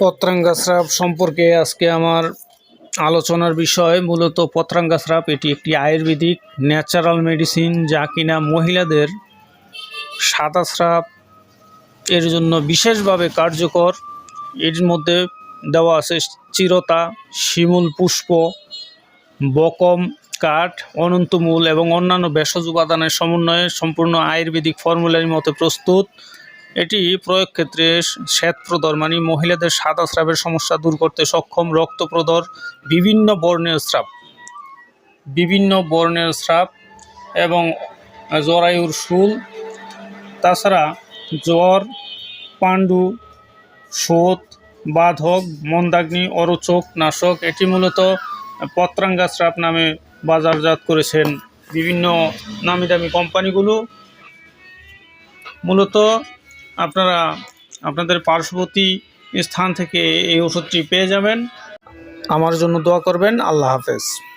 পত্রাঙ্গা shrub সম্পর্কে আজকে আমার আলোচনার বিষয় মূলত পত্রাঙ্গা স্রাব। এটি একটি আয়ুর্বেদিক ন্যাচারাল মেডিসিন যা কিনা মহিলাদের সাদা স্রাব এর জন্য বিশেষভাবে কার্যকর। এর মধ্যে দেওয়া আছে চিরতা শিমুল, পুষ্প, বকম, কাঠ অনন্তমূল এবং অন্যান্য ভেষজ উপাদানের সমন্বয়ে সম্পূর্ণ আয়ুর্বেদিক ফর্মুলার মতো প্রস্তুত। এটি প্রয়োগ ক্ষেত্রে শ্বেতপ্রদর মানে মহিলাদের সাদা স্রাবের সমস্যা দূর করতে সক্ষম রক্তপ্রদর বিভিন্ন বর্ণের স্রাব। বিভিন্ন বর্ণের স্রাব এবং জরায়ুর শুল, তাছাড়া জ্বর, পাণ্ডু শোথ বাধক, মন্দাগ্নি, অরোচক, নাশক, এটি মূলত পত্রাঙ্গা স্রাব নামে বাজারজাত করেছেন বিভিন্ন নামি দামি কোম্পানিগুলো। মূলত আপনারা আপনাদের পার্শ্ববর্তী স্থান থেকে এই ওষুধটি পেয়ে যাবেন। আমার জন্য দোয়া করবেন। আল্লাহ হাফেজ।